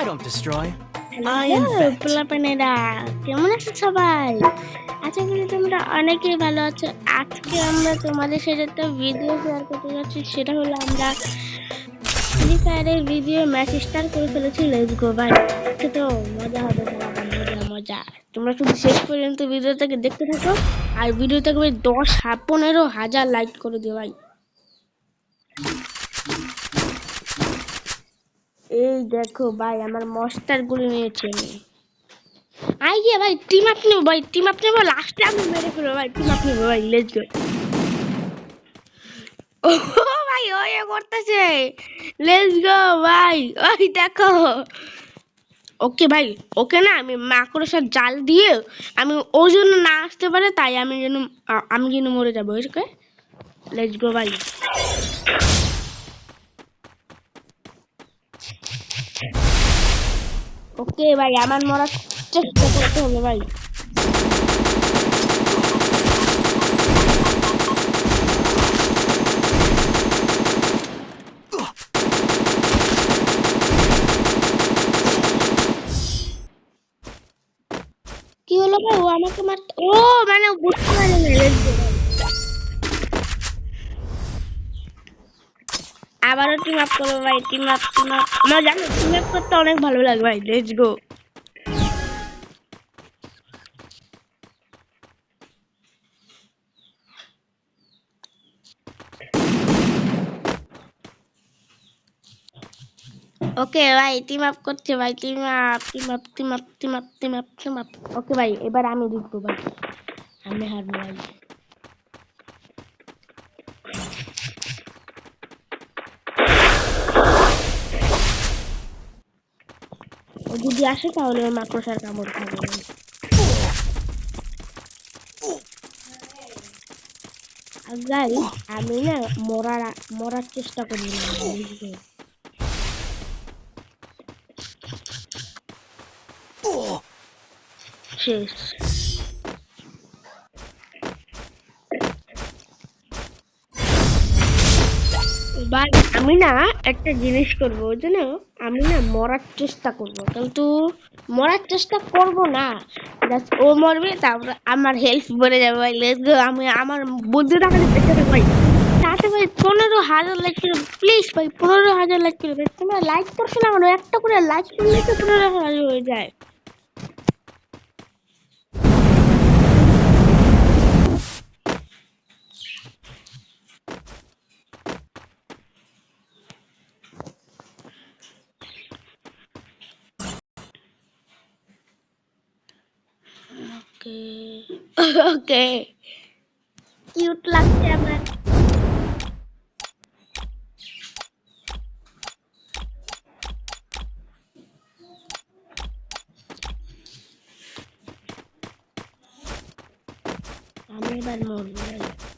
I don't destroy. I invent. পোলাপানেরা কেমন আছো সবাই? আশা করি তোমরা অনেকেই ভালো আছো। আজকে আমরা তোমাদের সাথে একটা ভিডিও শেয়ার করতে যাচ্ছি। সেটা হলো আমরা ফ্রি ফায়ারের ভিডিও ম্যাচ স্টার্ট করে ফেলেছি। লেটস গো ভাই তো মজা হবে মজা মজা তোমরা শুধু শেষ পর্যন্ত ভিডিওটাকে দেখতে থাকো। আর ভিডিওটাকে দশ পনেরো হাজার লাইক করে দিও ভাই। এই দেখো ভাই, আমার মস্টার গুলি নিয়েছে আমি। আই গিয়ে ভাই টিম আপ নেব ভাই টিম আপ নেব লাস্টে আমি মেরে ফেলব ভাই টিম আপ নেব ভাই লেটস গো ও ভাই ওই এ করতেছে। লেটস গো ভাই, ওই দেখো। ওকে ভাই, ওকে না আমি মাকড়সার জাল দিয়ে আমি ও জন্য না আসতে পারে, তাই আমি যেন আমি যেন মরে যাব ওকে লেটস গো ভাই। ওকে, ভাই, আমার মরার চেষ্টা করতে হবে, ভাই। কি হলো, ভাই? ও আমাকে মারতে ও মানে বুঝতে পারে না let's go ভাই। আবারও টিম আপ করব ভাই, টিম আপ টিম আপ। আমার জানো, টিম আপ করতে অনেক ভালো লাগে ভাই লেটস গো ওকে ভাই, টিম আপ করছে ভাই, team up team up team up team up team up team up. Okay ভাই, এবার আমি জিতবো, ভাই। আমি হারবো, ভাই ও যদি আসে, তাহলে ওই মাকড়সার কামড় খাবে ভাই। আমি না মরার মরার চেষ্টা করি শেষ এবার আমি না একটা জিনিস করব জানো আমি না মরার চেষ্টা করব, কিন্তু মরার চেষ্টা করব না। Just ও মরবে, তারপর আমার হেল্প বেড়ে যাবে ভাই লেটস গো আমি আমার রাখাতে দেখতে থাকো ভাই। তাতে ভাই পনেরো হাজার লাইক করে প্লিজ ভাই, পনেরো হাজার লাইক করে, তোমরা লাইক করছ না একটা করে লাইক করলে তো পনেরো হাজার হয়ে যায়। ওকে ওকে কিউট লাগছে আমার আমি এবার মরবো ভাই। ইয়ে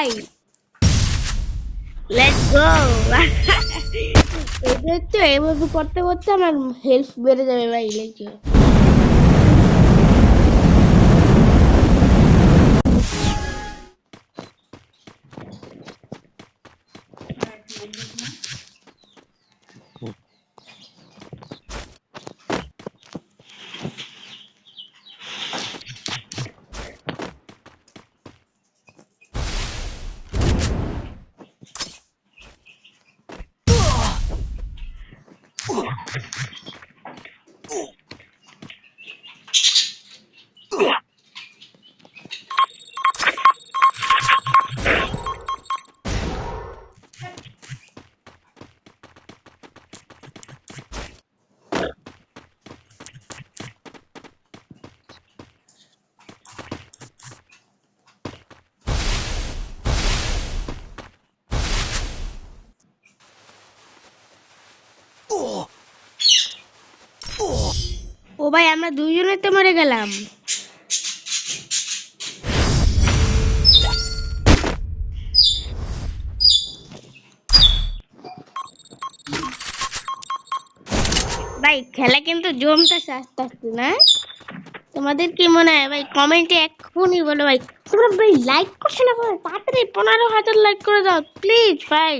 ভাই Let's go. এটা তো এভাবে করতে করতে আমার হেল্প বেড়ে যাবে ভাই লেটস গো ও ভাই, আমরা দুইজনে তো মরে গেলাম। ভাই, খেলা কিন্তু জমতেছে আস্তে আস্তে, না? তোমাদের কি মনে হয়? ভাই, কমেন্টে এক্ষুনি বলো ভাই। তোমরা ভাই লাইক করছ না? তাড়াতাড়ি পনেরো হাজার লাইক করে দাও প্লিজ ভাই।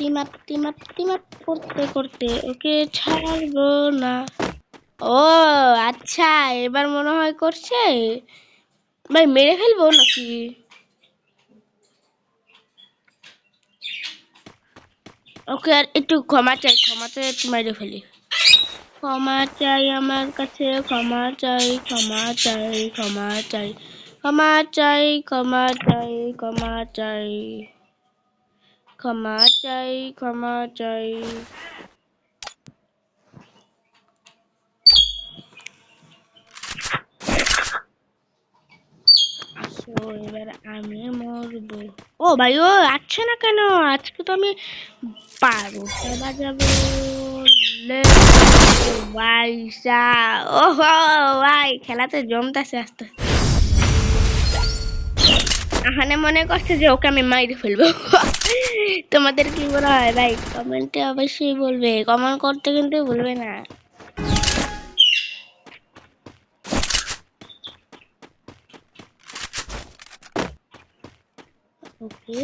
Team up team up team up করতে করতে। ওকে ছাড়বো না। ও আচ্ছা এবার মনে হয় করছে? ভাই, মেরে ফেলব নাকি? ওকে, আর একটু ক্ষমা চাই ক্ষমা চাই, একটু মেরে ফেলি। ক্ষমা চাই আমার কাছে, ক্ষমা চাই ক্ষমা চাই ক্ষমা চাই ক্ষমা চাই ক্ষমা চাই ক্ষমা চাই। ক্ষমা চাই ক্ষমা চাই। এবার আমি মরবো। ও ভাই, ও আসছে না কেন? আজকে তো আমি বারোটা বাজাবো। ভাই ও ভাই, খেলাতে জমতেছে আস্তে। এখানে মনে করছে যে ওকে আমি মাইরে ফেলব। তোমাদের কি মনে হয়? ভাই কমেন্টে অবশ্যই বলবে। কমেন্ট করতে কিন্তু ভুলবে না। ওকে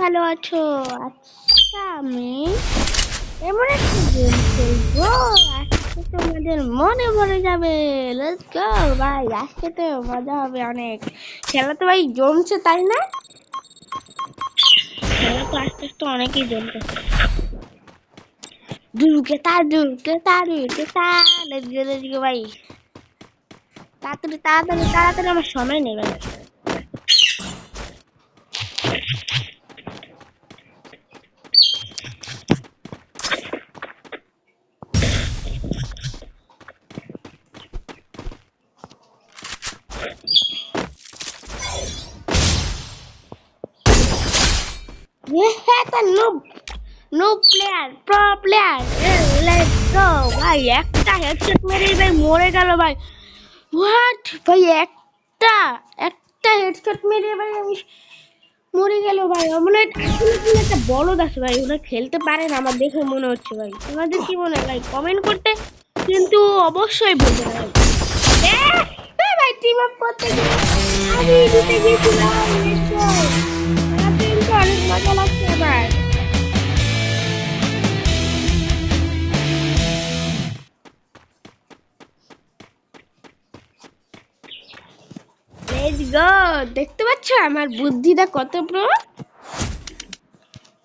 ভালো আছো? আচ্ছা আমি এমন একটা গেম খেলব। তোমাদের মনে ভরে যাবে। লেটস গো ভাই, আজকে তো মজা হবে অনেক। খেলা তো ভাই জমছে, তাই না? খেলা তো আস্তে আস্তে অনেকই জমতেছে দুর্গে তা দুর্গে তা দুর্গে তা লেটস গো লেটস গো ভাই। তাড়াতাড়ি তাড়াতাড়ি তাড়াতাড়ি, আমার সময় নেই ভাই। Noob. Noob player, pro player. Yeah, let's go. ভাই একটা হেডশট মেরেই ভাই মরে গেল ভাই হোয়াট ভাই একটা একটা হেডশট মেরে ভাই আমি মরে গেল ভাই মনে আসলে একটা বলদ আছে ভাই ওরা খেলতে পারে না আমার দেখে মনে হচ্ছে ভাই তোমাদের কি মনে হয় ভাই কমেন্ট করতে কিন্তু অবশ্যই বলবে ভাই ভাই টিম আপ করতে গিয়ে আমি আমার কিন্তু দেখতে পাচ্ছ আমার বুদ্ধিটা কত প্রো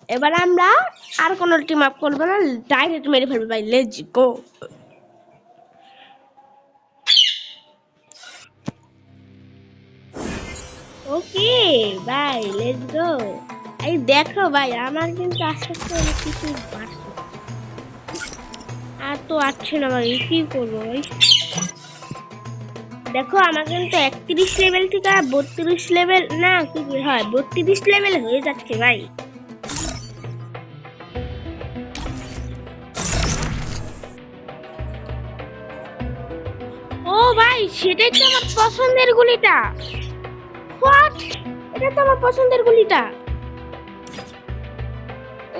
এবার আমরা আর কোনো টিম আপ করব না ডাইরেক্ট মেরে ফেলব, ভাই। লেজ গো ওকে ভাই লেটস গো এই দেখো ভাই, আমার কিন্তু আস্তে আস্তে অনেক কিছু বাড়ছে। আর তো আসছে না ভাই, কি করব ভাই? দেখো, আমার কিন্তু একত্রিশ লেভেল থেকে বত্রিশ লেভেল না, কি হয়? বত্রিশ লেভেল হয়ে যাচ্ছে ভাই। ও ভাই, সেটাই তো আমার পছন্দের গুলিটা। হোয়াট এটা তো আমার পছন্দের গুলিটা।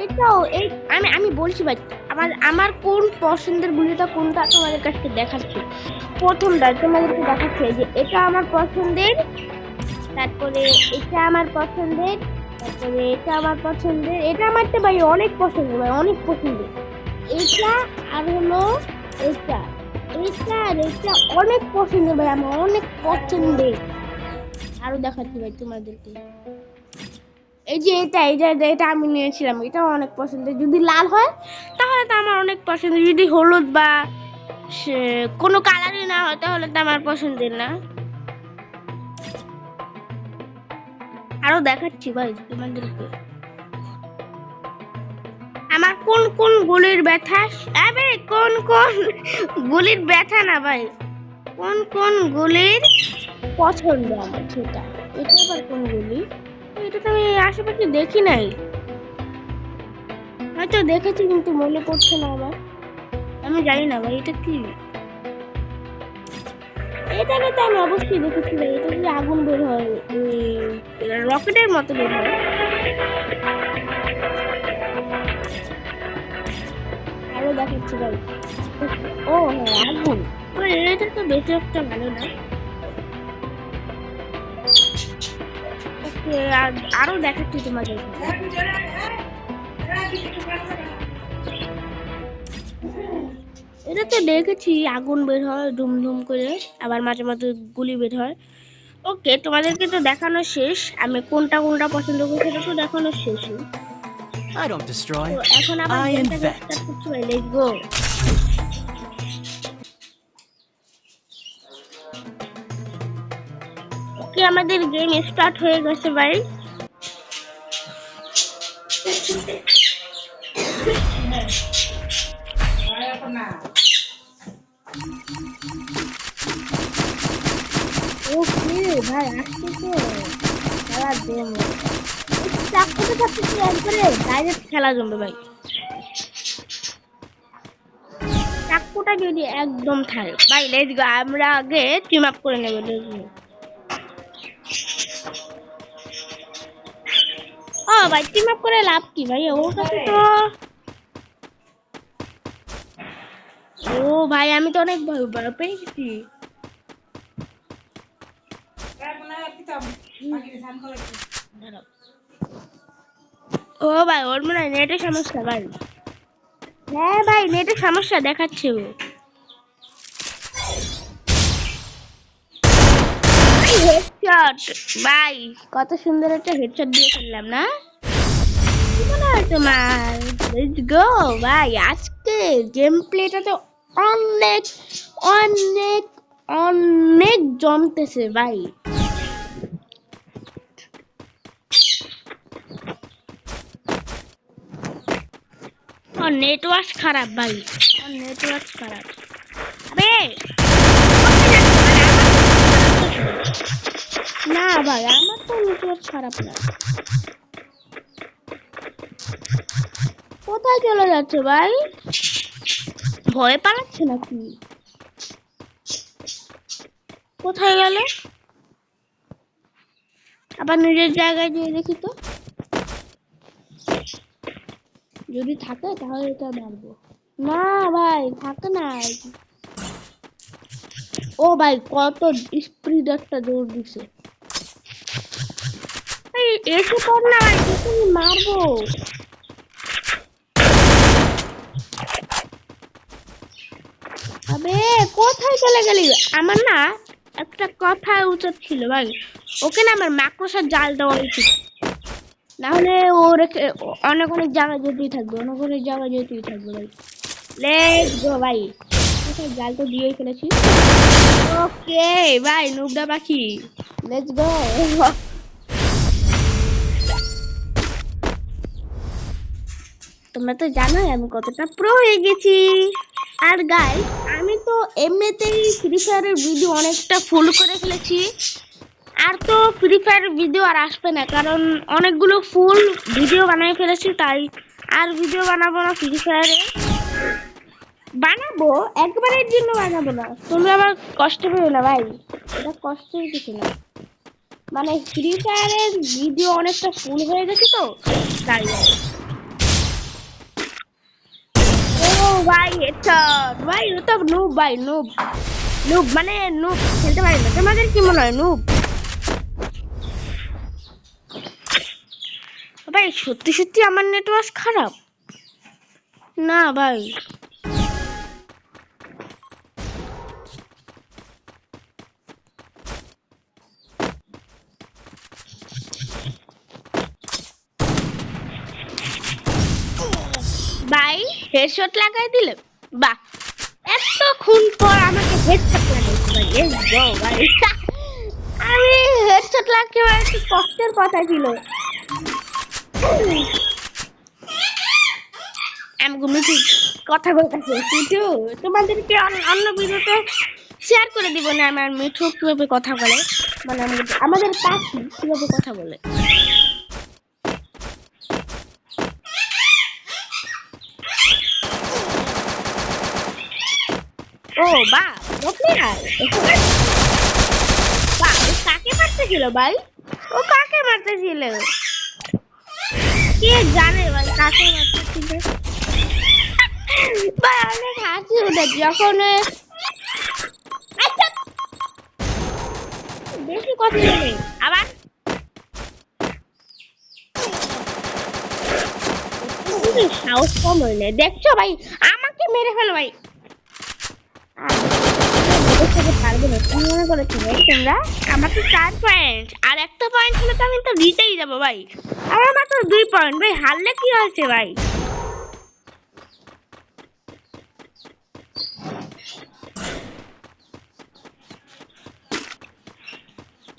এটাও, এই আমি আমি বলছি ভাই, আমার আমার কোন পছন্দের গুলিটা কোনটা তোমাদের কাছে দেখাচ্ছি। প্রথমটা তোমাদেরকে দেখাচ্ছে যে এটা আমার পছন্দের, তারপরে এটা আমার পছন্দের, তারপরে এটা আমার পছন্দের, এটা আমার তো ভাই অনেক পছন্দের ভাই অনেক পছন্দের এটা আর হলো এটা এটা আর এটা অনেক পছন্দের ভাই, আমার অনেক পছন্দের। আরও দেখাচ্ছি ভাই তোমাদেরকে। এই যে এটা এটা, এটা- এটা আমি নিয়েছিলাম। এটা অনেক পছন্দের। যদি লাল হয়, তাহলে তো আমার অনেক পছন্দের। যদি হলুদ বা কোনো কালারই না হয়, তাহলে তো আমার পছন্দের না। আরও দেখাচ্ছি ভাই তোমাদেরকে। আমার কোন কোন গুলির ব্যথা? আবে, কোন কোন গুলির ব্যথা না ভাই। কোন কোন গুলির পছন্দ আমার সেটা এটা আবার কোন গুলি? এটা তো আমি আশেপাশে দেখি নাই। হয়তো দেখেছি কিন্তু মনে পড়ছে না আমার। আমি জানি না ভাই, এটা কি? এটাকে তো আমি অবশ্যই দেখেছি ভাই, এটা কি আগুন বের হয় রকেটের মতো বের হয়। আরও দেখাচ্ছি ভাই। ও হ্যাঁ আগুন। এটা তো বেশি একটা ভালো না। আরও দেখাচ্ছি তোমাদের এটা তো দেখেছি আগুন বের হয় ধুম ধুম করে আবার মাঝে মাঝে গুলি বের হয় ওকে তোমাদেরকে তো দেখানো শেষ আমি কোনটা কোনটা পছন্দ করি সেটা তো দেখানো শেষ I don't destroy. এখন আবার I গেমটাকে invent. ওকে আমাদের গেম স্টার্ট হয়ে গেছে ভাই। ওকে ভাই খেলা একবারে ডাইরেক্ট খেলা জমবে ভাই। চাকুটা যদি একদম থাকে? ভাই লেটস গো আমরা আগে টিম আপ করে নেব লেটস ভাই টিম আপ করে লাভ কি ভাই? ওর কাছে তো ও ভাই, আমি তো অনেক ভয় ভয় পেয়ে গেছি ও ভাই, ওর মনে হয় নেটের সমস্যা ভাই। হ্যাঁ ভাই নেটের সমস্যা দেখাচ্ছে ও। হেডশট ভাই, কত সুন্দর একটা হেডশট দিয়ে ফেললাম না? তোমার? লেটস গো ভাই। আজকে গেম অনেক অনেক অনেক জমতেছে ভাই। নেটওয়ার্ক খারাপ ভাই। নেটওয়ার্ক খারাপ। আবে! না ভাই আমার তো নেটওয়ার্ক খারাপ না। কোথায় চলে যাচ্ছে ভাই? ভয় পালাচ্ছে নাকি? কোথায় গেল? আবার নিজের জায়গায় গিয়ে দেখি তো। যদি থাকে তাহলে এটা মারবো। না ভাই, থাকে না। ও ভাই, কত স্পিড একটা জোর দিছে। এসে পর না ভাই মারবো আবে কোথায় চলে গেলি? আমার না একটা কথা উচিত ছিল ভাই। ওকে না আমার মাকড়সার জাল দেওয়া উচিত। নাহলে ও রেখে অনেক অনেক জায়গায় যেতেই থাকবে, অনেক অনেক জায়গায় যেতেই থাকবে ভাই। লেটস গো ভাই। জাল তো দিয়েই ফেলেছি। ওকে ভাই নুবডা পাখি। লেটস গো তোমরা তো জানোই আমি কতটা প্রো হয়ে গেছি। আর গাই আমি তো এমনিতেই ফ্রি ফায়ারের ভিডিও অনেকটা ফুল করে ফেলেছি। আর তো ফ্রি ফায়ারের ভিডিও আর আসবে না, কারণ অনেকগুলো ফুল ভিডিও বানিয়ে ফেলেছি, তাই আর ভিডিও বানাবো না ফ্রি ফায়ারে বানাবো, একবারের জন্য বানাবো না। তুমি আবার কষ্ট পেও না ভাই, এটা কষ্টের কিছু না। মানে ফ্রি ফায়ারের ভিডিও অনেকটা ফুল হয়ে গেছে তো, তাই ভাই হেডশট ভাই তো নুব ভাই নুব নুব মানে নুব খেলতে পারি না। তোমাদের কি মনে হয় নুব ভাই, সত্যি সত্যি আমার নেটওয়ার্ক খারাপ? না ভাই ভাই হেডশট লাগাই দিলে, বাহ। এতক্ষণ পর আমাকে হেডশট লেটস গো ভাই আমি হেডশট লাগতে ভাই একটু কষ্টের কথা ছিল। আমি মিঠু কথা বলতেছি মিঠু তোমাদেরকে অন- অন্য ভিডিওতে শেয়ার করে দিব না, আমার মিঠু কীভাবে কথা বলে। মানে আমাদের পাখি কীভাবে কথা বলে ও ও বা প্লেয়ার বা ও কাকে মারতেছিল ভাই? ও কাকে মারতেছিল? কে জানে ভাই কাকে মারতেছিল? ভাই অনেক হাসি উঠে যখন আচ্ছা। বেশি কথা বলে আবার? তুমি সাহস কম হইলে দেখছ ভাই আমাকে মেরে ফেলো ভাই। আহ, পারব না তুমি মনে করেছ ভাই তোমরা? আমার তো চার পয়েন্ট আর একটা পয়েন্ট হলে তো আমি তো জিতেই যাব ভাই। আমার মাত্র দুই পয়েন্ট ভাই হারলে কি হয়েছে ভাই?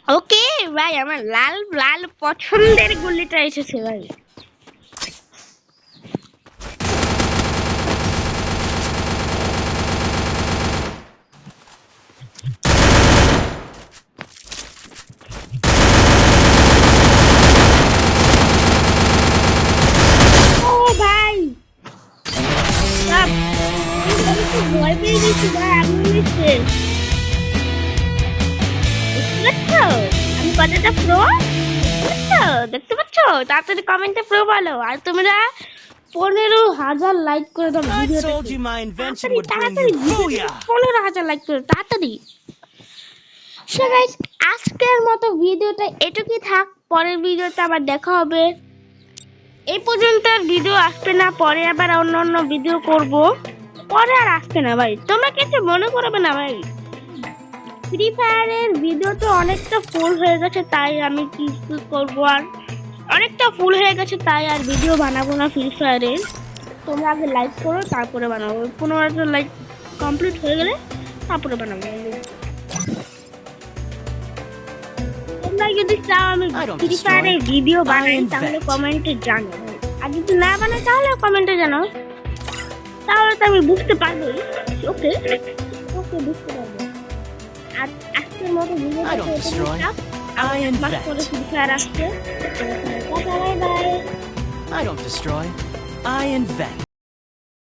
ওকে ভাই আমার লাল লাল পছন্দের গুলিটা এসেছে ভাই। দেখতে পাচ্ছ তাড়াতাড়ি কমেন্টে প্রো বলো আর তোমরা পনেরো হাজার লাইক করে দাও ভিডিওটা! পনেরো হাজার লাইক করে তাড়াতাড়ি। সো গাইস আজকের মতো ভিডিওটা এটুকুই থাক। পরের ভিডিওতে আবার দেখা হবে। এই পর্যন্ত ভিডিও আসবে না। পরে আবার অন্য অন্য ভিডিও করব। পরে আর আসবে না ভাই। তোমরা কিছু মনে করবে না ভাই। ফ্রি ফায়ারের ভিডিও তো অনেকটা ফুল হয়ে গেছে তাই আমি কি কি করব আর? অনেকটা ফুল হয়ে গেছে তাই আর ভিডিও বানাবো না ফ্রি ফায়ারের তোমরা আগে লাইক করো তারপরে বানাবো। পনেরো হাজার লাইক কমপ্লিট হয়ে গেলে তারপরে বানাবো। তোমরা যদি চাও আমি ফ্রি ফায়ারের ভিডিও বানাই তাহলে কমেন্টে জানো। আর যদি না বানাই তাহলে কমেন্টে জানাও তাহলে তো আমি বুঝতে পারবোই। ওকে ওকে বুঝতে পারব। আর আজকের মতো video I don't destroy, I মাস পরে invent. ফ্রি ফায়ার আসছে bye bye I don't destroy, I invent.